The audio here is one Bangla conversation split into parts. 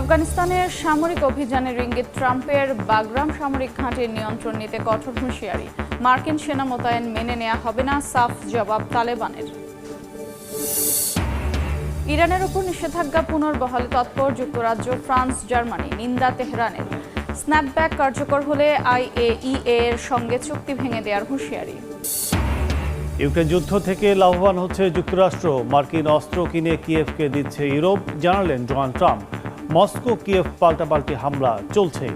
আফগানিস্তানের সামরিক অভিযানের ইঙ্গিত ট্রাম্পের বাগরাম সামরিক ঘাঁটির নিয়ন্ত্রণ নিতে কঠোর হুঁশিয়ারি। মার্কিন সেনা মোতায়েন মেনে নেওয়া হবে না, সাফ জবাব তালেবানের। ইরানের উপর নিষেধাজ্ঞা পুনর্বহালে তৎপর যুক্তরাজ্য, ফ্রান্স, জার্মানি, নিন্দা তেহরানের। স্ন্যাপব্যাক কার্যকর হলে আইএইএ এর সঙ্গে চুক্তি ভেঙে দেওয়ার হুঁশিয়ারি। ইউক্রেন যুদ্ধ থেকে লাভবান হচ্ছে যুক্তরাষ্ট্র। মার্কিন অস্ত্র কিনে কিয়েভকে দিচ্ছে ইউরোপ, জানালেন ডোনাল্ড ট্রাম্প। মস্কো, কিয়েভ পাল্টাপাল্টি হামলা চলছে।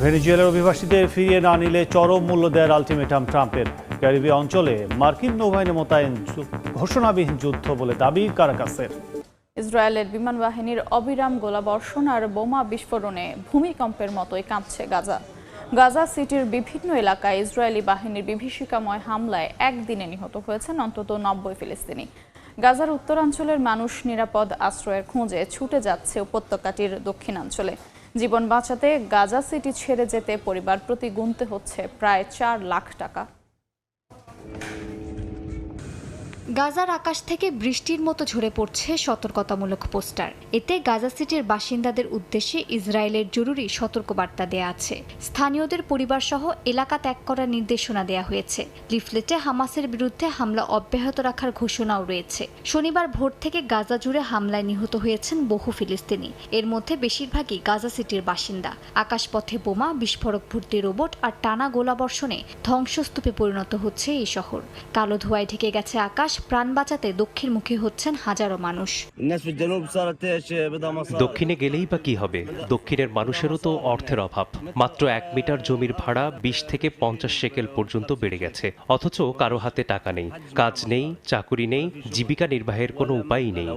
ভেনিজুয়েলার অভিবাসীদের ফিরিয়ে না নিলে চরম মূল্য দেয়ার আলটিমেটাম ট্রাম্পের। ক্যারিবীয় অঞ্চলে মার্কিন নৌবাহিনী মোতায়েন ঘোষণাবিহীন যুদ্ধ বলে দাবি কারাকাসের। ইসরায়েলের বিমান বাহিনীর অবিরাম গোলাবর্ষণ আর বোমা বিস্ফোরণে ভূমিকম্পের মতোই কাঁপছে গাজা। গাজা সিটির বিভিন্ন এলাকায় ইসরায়েলি বাহিনীর বিভীষিকাময় হামলায় একদিনে নিহত হয়েছেন অন্তত নব্বই ফিলিস্তিনি। গাজার উত্তরাঞ্চলের মানুষ নিরাপদ আশ্রয়ের খোঁজে ছুটে যাচ্ছে উপত্যকাটির দক্ষিণাঞ্চলে। জীবন বাঁচাতে গাজা সিটি ছেড়ে যেতে পরিবার প্রতি গুনতে হচ্ছে প্রায় চার লাখ টাকা। গাজার আকাশ থেকে বৃষ্টির মতো ঝরে পড়ছে সতর্কতামূলক পোস্টার। এতে গাজা সিটির বাসিন্দাদের উদ্দেশ্যে ইসরায়েলের জরুরি সতর্কবার্তা দেয়া আছে। স্থানীয়দের পরিবার সহ এলাকা ত্যাগ করার নির্দেশনা দেয়া হয়েছে। লিফলেটে হামাসের বিরুদ্ধে হামলা অব্যাহত রাখার ঘোষণাও রয়েছে। শনিবার ভোর থেকে গাজা জুড়ে হামলায় নিহত হয়েছেন বহু ফিলিস্তিনি। এর মধ্যে বেশিরভাগই গাজা সিটির বাসিন্দা। আকাশপথে বোমা, বিস্ফোরক ভর্তি রোবট আর টানা গোলাবর্ষণে ধ্বংসস্তূপে পরিণত হচ্ছে এই শহর। কালো ধোঁয়ায় ঢেকে গেছে আকাশ প্রাণ বাঁচাতে দক্ষিণ মুখী হচ্ছেন হাজারো মানুষ। দক্ষিণে গেলেই বা কি হবে? দক্ষিণের মানুষেরও তো অর্থের অভাব। মাত্র এক মিটার জমির ভাড়া বিশ থেকে পঞ্চাশ সেকেল পর্যন্ত বেড়ে গেছে। অথচ কারও হাতে টাকা নেই। কাজ নেই, চাকুরি নেই, জীবিকা নির্বাহের কোনো উপায়ই নেই।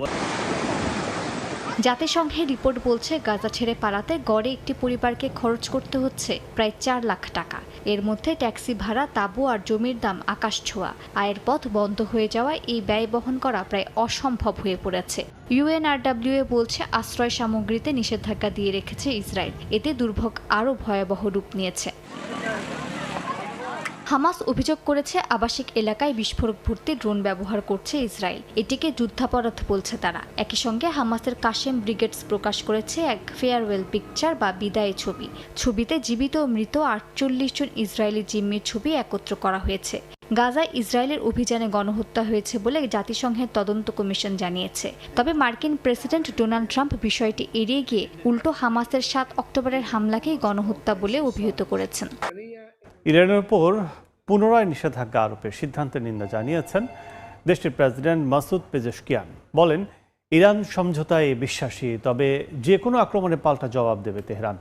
জাতিসংঘের রিপোর্ট বলছে, গাজা ছেড়ে পালাতে গড়ে একটি পরিবারকে খরচ করতে হচ্ছে প্রায় চার লাখ টাকা। এর মধ্যে ট্যাক্সি ভাড়া, তাঁবু আর জমির দাম আকাশ ছোঁয়া। আয়ের পথ বন্ধ হয়ে যাওয়ায় এই ব্যয় বহন করা প্রায় অসম্ভব হয়ে পড়েছে। ইউএনআরডব্লিউএ বলছে, আশ্রয় সামগ্রীতে নিষেধাজ্ঞা দিয়ে রেখেছে ইসরায়েল। এতে দুর্ভোগ আরও ভয়াবহ রূপ নিয়েছে। হামাস অভিযোগ করেছে, আবাসিক এলাকায় বিস্ফোরক ভর্তি ড্রোন ব্যবহার করছে ইসরায়েল। এটিকে যুদ্ধাপরাধ বলছে তারা। একই সঙ্গে হামাসের কাশেম ব্রিগেডস প্রকাশ করেছে এক ফেয়ারওয়েল পিকচার বা বিদায় ছবি। ছবিতে জীবিত ও মৃত আটচল্লিশ জন ইসরায়েলি জিম্মির ছবি একত্র করা হয়েছে। গাজায় ইসরায়েলের অভিযানে গণহত্যা হয়েছে বলে জাতিসংঘের তদন্ত কমিশন জানিয়েছে। তবে মার্কিন প্রেসিডেন্ট ডোনাল্ড ট্রাম্প বিষয়টি এড়িয়ে গিয়ে উল্টো হামাসের সাত অক্টোবরের হামলাকেই গণহত্যা বলে অভিহিত করেছেন। ইরানের উপর পুনরায় নিষেধাজ্ঞা আরোপের সিদ্ধান্তের নিন্দা জানিয়েছেন দেশটির প্রেসিডেন্ট মাসুদ পেজেশকিয়ান। বলেন, ইরান সমঝোতায় বিশ্বাসী, তবে যে কোনো আক্রমণে পাল্টা জবাব দেবে তেহরান।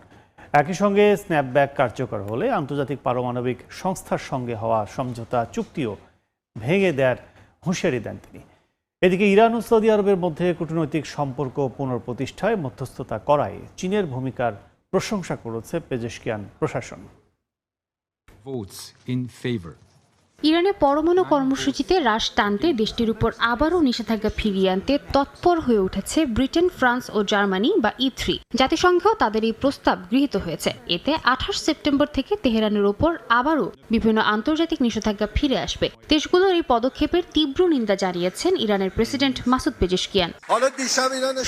একই সঙ্গে স্ন্যাপব্যাক কার্যকর হলে আন্তর্জাতিক পারমাণবিক সংস্থার সঙ্গে হওয়া সমঝোতা চুক্তিও ভেঙে দেওয়ার হুঁশিয়ারি দেন তিনি। এদিকে ইরান ও সৌদি আরবের মধ্যে কূটনৈতিক সম্পর্ক পুনঃপ্রতিষ্ঠায় মধ্যস্থতা করায় চীনের ভূমিকার প্রশংসা করেছে পেজেশকিয়ান প্রশাসন। Votes in favor. ইরানে পরমাণু কর্মসূচিতে হ্রাস টানতে দেশটির উপর আবারও নিষেধাজ্ঞা ফিরিয়ে আনতে তৎপর হয়ে উঠেছে ব্রিটেন, ফ্রান্স ও জার্মানি বা ই থ্রি। জাতিসংঘেও তাদের এই প্রস্তাব গৃহীত হয়েছে। এতে আঠাশ সেপ্টেম্বর থেকে তেহরানের ওপর আবারও বিভিন্ন আন্তর্জাতিক নিষেধাজ্ঞা ফিরে আসবে। দেশগুলোর এই পদক্ষেপের তীব্র নিন্দা জানিয়েছেন ইরানের প্রেসিডেন্ট মাসুদ পেজেশকিয়ান।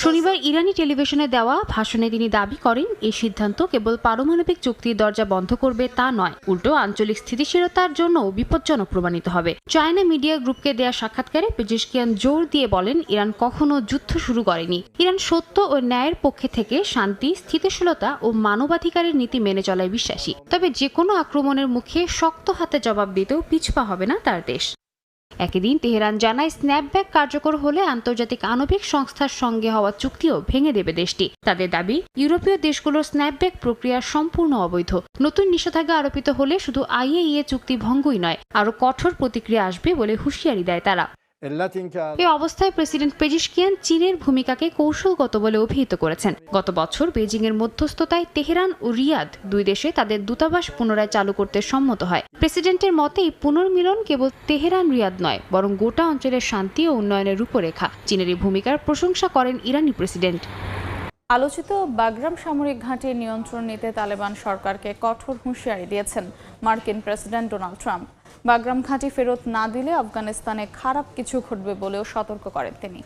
শনিবার ইরানি টেলিভিশনে দেওয়া ভাষণে তিনি দাবি করেন এই সিদ্ধান্ত কেবল পারমাণবিক চুক্তির দরজা বন্ধ করবে তা নয়। উল্টো আঞ্চলিক স্থিতিশীলতার জন্য বিপজ্জনক প্রমাণিত হবে। চায়না মিডিয়া গ্রুপকে দেয়া সাক্ষাৎকারে পেজেশকিয়ান জোর দিয়ে বলেন, ইরান কখনো যুদ্ধ শুরু করেনি। ইরান সত্য ও ন্যায়ের পক্ষে থেকে শান্তি, স্থিতিশীলতা ও মানবাধিকারের নীতি মেনে চলায় বিশ্বাসী। তবে যে কোনো আক্রমণের মুখে শক্ত হাতে জবাব দিতেও পিছপা হবে না তার দেশ। একই দিন তেহরান জানায় স্ন্যাপব্যাক কার্যকর হলে আন্তর্জাতিক আণবিক সংস্থার সঙ্গে হওয়া চুক্তিও ভেঙে দেবে দেশটি। তাদের দাবি, ইউরোপীয় দেশগুলোর স্ন্যাপব্যাক প্রক্রিয়া সম্পূর্ণ অবৈধ। নতুন নিষেধাজ্ঞা আরোপিত হলে শুধু আইএইএ চুক্তি ভঙ্গই নয়, আরও কঠোর প্রতিক্রিয়া আসবে বলে হুঁশিয়ারি দেয় তারা। এই অবস্থায় প্রেসিডেন্ট পেজিশকিয়ান চীনের ভূমিকাকে কৌশলগত বলে অভিহিত করেছেন। গত বছর বেজিং এর মধ্যস্থতায় তেহরান ও রিয়াদ দুই দেশে তাদের দূতাবাস পুনরায় চালু করতে সম্মত হয়। প্রেসিডেন্টের মতে, এই পুনর্মিলন কেবল তেহরান রিয়াদ নয়, বরং গোটা অঞ্চলের শান্তি ও উন্নয়নের রূপরেখা। চীনের এই ভূমিকার প্রশংসা করেন ইরানি প্রেসিডেন্ট। আলোচিত বাগরাম সামরিক ঘাঁটি নিয়ন্ত্রণ নিতে তালেবান সরকারকে কঠোর হুঁশিয়ারি দিয়েছেন মার্কিন প্রেসিডেন্ট ডোনাল্ড ট্রাম্প। বাগরাম ঘাঁটি ফেরত না দিলে আফগানিস্তানে খারাপ কিছু ঘটবে বলেও সতর্ক করেন তিনি।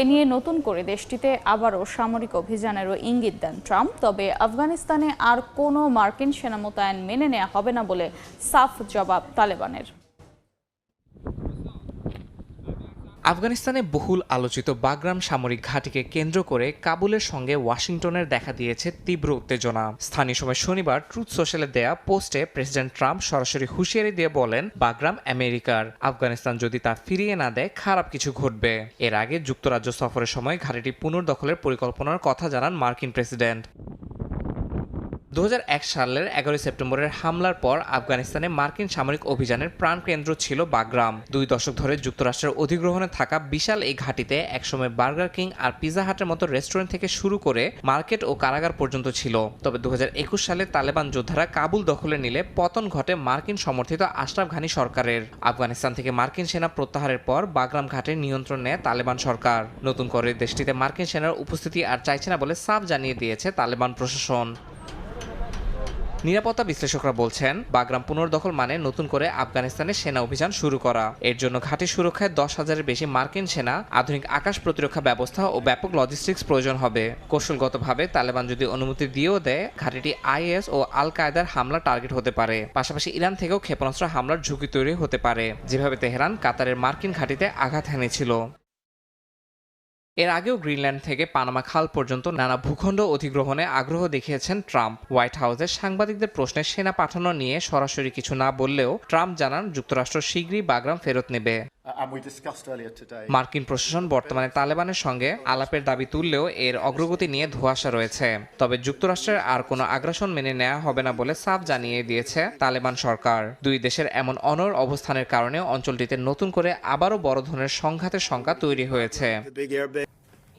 এ নিয়ে নতুন করে দেশটিতে আবারও সামরিক অভিযানেরও ইঙ্গিত দেন ট্রাম্প, তবে আফগানিস্তানে আর কোনো মার্কিন সেনা মোতায়েন মেনে নেওয়া হবে না বলে সাফ জবাব তালেবানের। আফগানিস্তানে বহুল আলোচিত বাগরাম সামরিক ঘাঁটিকে কেন্দ্র করে কাবুলের সঙ্গে ওয়াশিংটনের দেখা দিয়েছে তীব্র উত্তেজনা। স্থানীয় সময় শনিবার ট্রুথ সোশ্যালে দেয়া পোস্টে প্রেসিডেন্ট ট্রাম্প সরাসরি হুঁশিয়ারি দিয়ে বলেন, বাগরাম আমেরিকার। আফগানিস্তান যদি তা ফিরিয়ে না দেয়, খারাপ কিছু ঘটবে। এর আগে যুক্তরাজ্য সফরের সময় ঘাঁটিটি পুনর্দখলের পরিকল্পনার কথা জানান মার্কিন প্রেসিডেন্ট। দু হাজার এক সালের এগারোই সেপ্টেম্বরের হামলার পর আফগানিস্তানে মার্কিন সামরিক অভিযানের প্রাণকেন্দ্র ছিল বাগরাম। দুই দশক ধরে যুক্তরাষ্ট্রের অধিগ্রহণে থাকা বিশাল এই ঘাঁটিতে একসময় বার্গার কিং আর পিজা হাটের মতো রেস্টুরেন্ট থেকে শুরু করে মার্কেট ও কারাগার পর্যন্ত ছিল। তবে দু হাজার একুশ সালে তালেবান যোদ্ধারা কাবুল দখলে নিলে পতন ঘটে মার্কিন সমর্থিত আশরাফ ঘানি সরকারের। আফগানিস্তান থেকে মার্কিন সেনা প্রত্যাহারের পর বাগরাম ঘাটে নিয়ন্ত্রণ নেয় তালেবান সরকার। নতুন করে দেশটিতে মার্কিন সেনার উপস্থিতি আর চাইছে না বলে সাফ জানিয়ে দিয়েছে তালেবান প্রশাসন। নিরাপত্তা বিশ্লেষকরা বলছেন, বাগরাম পুনর্দখল মানে নতুন করে আফগানিস্তানে সেনা অভিযান শুরু করা। এর জন্য ঘাঁটি সুরক্ষায় দশ হাজারের বেশি মার্কিন সেনা, আধুনিক আকাশ প্রতিরক্ষা ব্যবস্থা ও ব্যাপক লজিস্টিক্স প্রয়োজন হবে। কৌশলগতভাবে তালেবান যদি অনুমতি দিয়েও দেয়, ঘাঁটিটি আইএস ও আল কায়দার হামলা টার্গেট হতে পারে। পাশাপাশি ইরান থেকেও ক্ষেপণাস্ত্র হামলার ঝুঁকি তৈরি হতে পারে। যেভাবে তেহরান, কাতারের মার্কিন ঘাঁটিতে আঘাত হানিয়েছিল এর আগেও গ্রিনল্যান্ড থেকে পানামা খাল পর্যন্ত নানা ভূখণ্ড অধিগ্রহণে আগ্রহ দেখিয়েছেন ট্রাম্প হোয়াইট হাউসে সাংবাদিকদের প্রশ্নে সেনা পাঠানো নিয়ে সরাসরি কিছু না বললেও ট্রাম্প জানান যুক্তরাষ্ট্র শীঘ্রই বাগরাম ফেরত নেবে. মার্কিন প্রশাসন বর্তমানে তালেবানের সঙ্গে আলাপের দাবি তুললেও এর অগ্রগতি নিয়ে ধোঁয়াশা রয়েছে তবে যুক্তরাষ্ট্রের আর কোনো আগ্রাসন মেনে নেওয়া হবে না বলে সাফ জানিয়ে দিয়েছে তালেবান সরকার দুই দেশের এমন অনর অবস্থানের কারণে অঞ্চলটিতে নতুন করে আবারও বড় ধরনের সংঘাতের সংখ্যা তৈরি হয়েছে.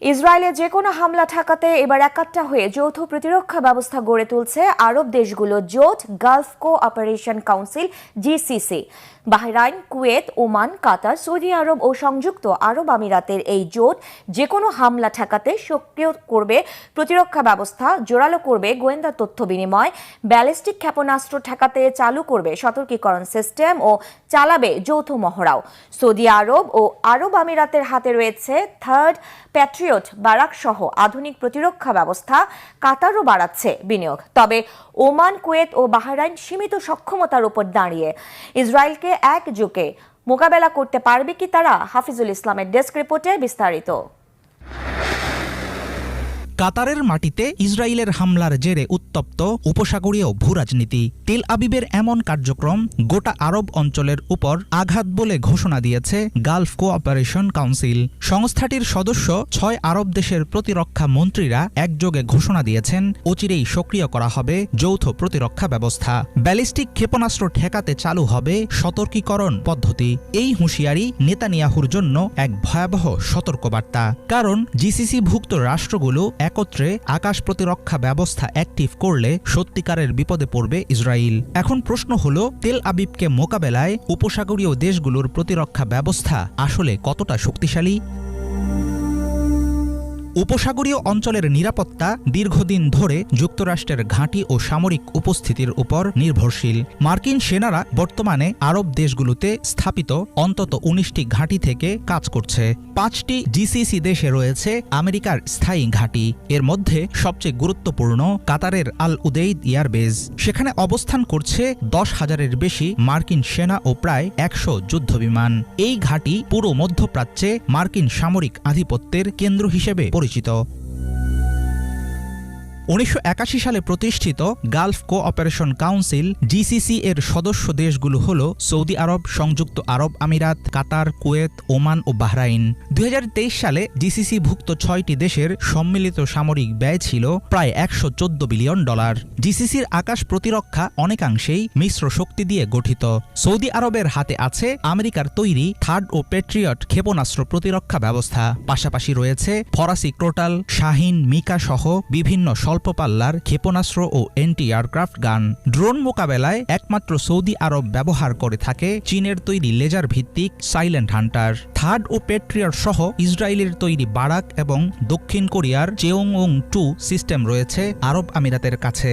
ইসরায়েলে যে কোনো হামলা ঠেকাতে এবার একাট্টা হয়ে যৌথ প্রতিরক্ষা ব্যবস্থা গড়ে তুলছে আরব দেশগুলো জোট Gulf cooperation council, GCC. Bahrain, Kuwait, Oman, Qatar, Saudi Arab ও সংযুক্ত আরব আমিরাতের এই জোট যে কোনো হামলা ঠেকাতে সক্রিয় করবে প্রতিরক্ষা ব্যবস্থা, জোরালো করবে গোয়েন্দা তথ্য বিনিময়, ব্যালিস্টিক ক্ষেপণাস্ত্র ঠেকাতে চালু করবে সতর্কীকরণ সিস্টেম ও চালাবে যৌথ মহড়াও। সৌদি আরব ও আরব আমিরাতের হাতে রয়েছে থার্ড প্যাট্রিয়ট বারাক সহ আধুনিক প্রতিরক্ষা ব্যবস্থা কাতারও বাড়াচ্ছে বিনিয়োগ। তবে ওমান, কুয়েত ও বাহরাইন সীমিত সক্ষমতার উপর দাঁড়িয়ে ইসরায়েলকে একযোগে মোকাবেলা করতে পারবে কি তারা? হাফিজুল ইসলামের ডেস্ক রিপোর্টে বিস্তারিত। কাতারের মাটিতে ইসরায়েলের হামলার জেরে উত্তপ্ত উপসাগরীয় ভূরাজনীতি। তেল আবিবের এমন কার্যক্রম গোটা আরব অঞ্চলের উপর আঘাত বলে ঘোষণা দিয়েছে গালফ কোঅপারেশন কাউন্সিল। সংস্থাটির সদস্য ছয় আরব দেশের প্রতিরক্ষা মন্ত্রীরা একযোগে ঘোষণা দিয়েছেন, অচিরেই সক্রিয় করা হবে যৌথ প্রতিরক্ষা ব্যবস্থা। ব্যালিস্টিক ক্ষেপণাস্ত্র ঠেকাতে চালু হবে সতর্কীকরণ পদ্ধতি। এই হুঁশিয়ারি নেতানিয়াহুর জন্য এক ভয়াবহ সতর্কবার্তা। কারণ জিসিসিভুক্ত রাষ্ট্রগুলো একত্রে আকাশ প্রতিরক্ষা ব্যবস্থা অ্যাক্টিভ করলে সত্যিকারের বিপদে পড়বে ইসরায়েল। এখন প্রশ্ন হল, তেল আবিবকে মোকাবেলায় উপসাগরীয় দেশগুলোর প্রতিরক্ষা ব্যবস্থা আসলে কতটা শক্তিশালী? উপসাগরীয় অঞ্চলের নিরাপত্তা দীর্ঘদিন ধরে যুক্তরাষ্ট্রের ঘাঁটি ও সামরিক উপস্থিতির উপর নির্ভরশীল। মার্কিন সেনারা বর্তমানে আরব দেশগুলোতে স্থাপিত অন্তত উনিশটি ঘাঁটি থেকে কাজ করছে। পাঁচটি জিসিসি দেশে রয়েছে আমেরিকার স্থায়ী ঘাঁটি। এর মধ্যে সবচেয়ে গুরুত্বপূর্ণ কাতারের আল উদেইদ এয়ারবেজ সেখানে অবস্থান করছে দশ হাজারের বেশি মার্কিন সেনা ও প্রায় একশো যুদ্ধবিমান। এই ঘাঁটি পুরো মধ্যপ্রাচ্যে মার্কিন সামরিক আধিপত্যের কেন্দ্র হিসেবে পরিচিত। 一周。উনিশশো একাশি সালে প্রতিষ্ঠিত গালফ কোঅপারেশন কাউন্সিল জিসিসি এর সদস্য দেশগুলো হল সৌদি আরব, সংযুক্ত Arab Emirates, Qatar, Kuwait, Oman ও বাহরাইন। দু হাজার তেইশ সালে জিসিসিভুক্ত ছয়টি দেশের সম্মিলিত সামরিক ব্যয় ছিল প্রায় একশো চোদ্দ বিলিয়ন ডলার। জিসিসির আকাশ প্রতিরক্ষা অনেকাংশেই মিশ্র শক্তি দিয়ে গঠিত। সৌদি আরবের হাতে আছে আমেরিকার তৈরি থার্ড ও পেট্রিয়ট ক্ষেপণাস্ত্র প্রতিরক্ষা ব্যবস্থা। পাশাপাশি রয়েছে ফরাসি ক্রোটাল, শাহিন, মিকা সহ বিভিন্ন স্বল্প স্বল্প পাল্লার ক্ষেপণাস্ত্র ও এন্টি এয়ারক্রাফট গান। ড্রোন মোকাবেলায় একমাত্র সৌদি আরব ব্যবহার করে থাকে চীনের তৈরি লেজার ভিত্তিক সাইলেন্ট হান্টার। থার্ড ও পেট্রিয়ার সহ ইসরায়েলের তৈরি বারাক এবং দক্ষিণ কোরিয়ার চেওং টু সিস্টেম রয়েছে আরব আমিরাতের কাছে।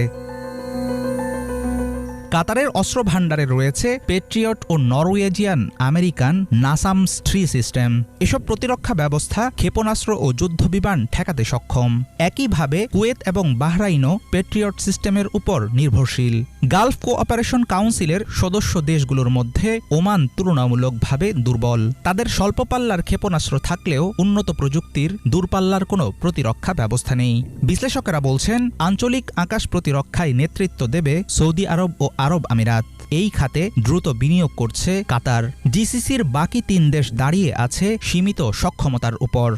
কাতারের অস্ত্র ভাণ্ডারে রয়েছে পেট্রিয়ট ও Norwegian American NASAMS three system. এসব প্রতিরক্ষা ব্যবস্থা, ক্ষেপণাস্ত্র ও যুদ্ধবিমান ঠেকাতে সক্ষম। একইভাবে কুয়েত এবং বাহরাইনও পেট্রিয়ট সিস্টেমের উপর নির্ভরশীল। গালফ কোঅপারেশন কাউন্সিলের সদস্য দেশগুলোর মধ্যে ওমান তুলনামূলকভাবে দুর্বল। তাদের স্বল্প পাল্লার ক্ষেপণাস্ত্র থাকলেও উন্নত প্রযুক্তির দূরপাল্লার কোনো প্রতিরক্ষা ব্যবস্থা নেই। বিশ্লেষকেরা বলছেন, আঞ্চলিক আকাশ প্রতিরক্ষায় নেতৃত্ব দেবে সৌদি আরব ও আরব আমিরাত। এই খাতে দ্রুত বিনিয়োগ করছে কাতার। জিসিসির বাকি তিন দেশ দাঁড়িয়ে আছে সীমিত সক্ষমতার উপর।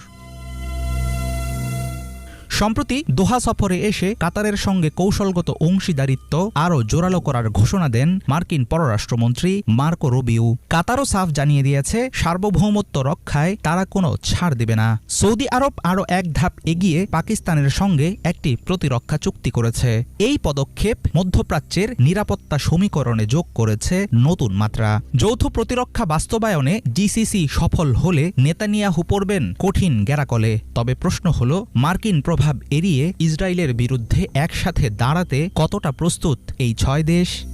সম্প্রতি দোহা সফরে এসে কাতারের সঙ্গে কৌশলগত অংশীদারিত্ব আরও জোরালো করার ঘোষণা দেন মার্কিন পররাষ্ট্রমন্ত্রী মার্কো রুবিউ কাতারও সাফ জানিয়ে দিয়েছে, সার্বভৌমত্ব রক্ষায় তারা কোনো ছাড় দেবে না। সৌদি আরব আরও এক ধাপ এগিয়ে পাকিস্তানের সঙ্গে একটি প্রতিরক্ষা চুক্তি করেছে। এই পদক্ষেপ মধ্যপ্রাচ্যের নিরাপত্তা সমীকরণে যোগ করেছে নতুন মাত্রা। যৌথ প্রতিরক্ষা বাস্তবায়নে জিসিসি সফল হলে নেতানিয়াহু পড়বেন কঠিন গ্যারাকলে। তবে প্রশ্ন হল, মার্কিন প্রভাব এড়িয়ে ইসরায়েলের বিরুদ্ধে একসাথে দাঁড়াতে কতটা প্রস্তুত এই ছয় দেশ?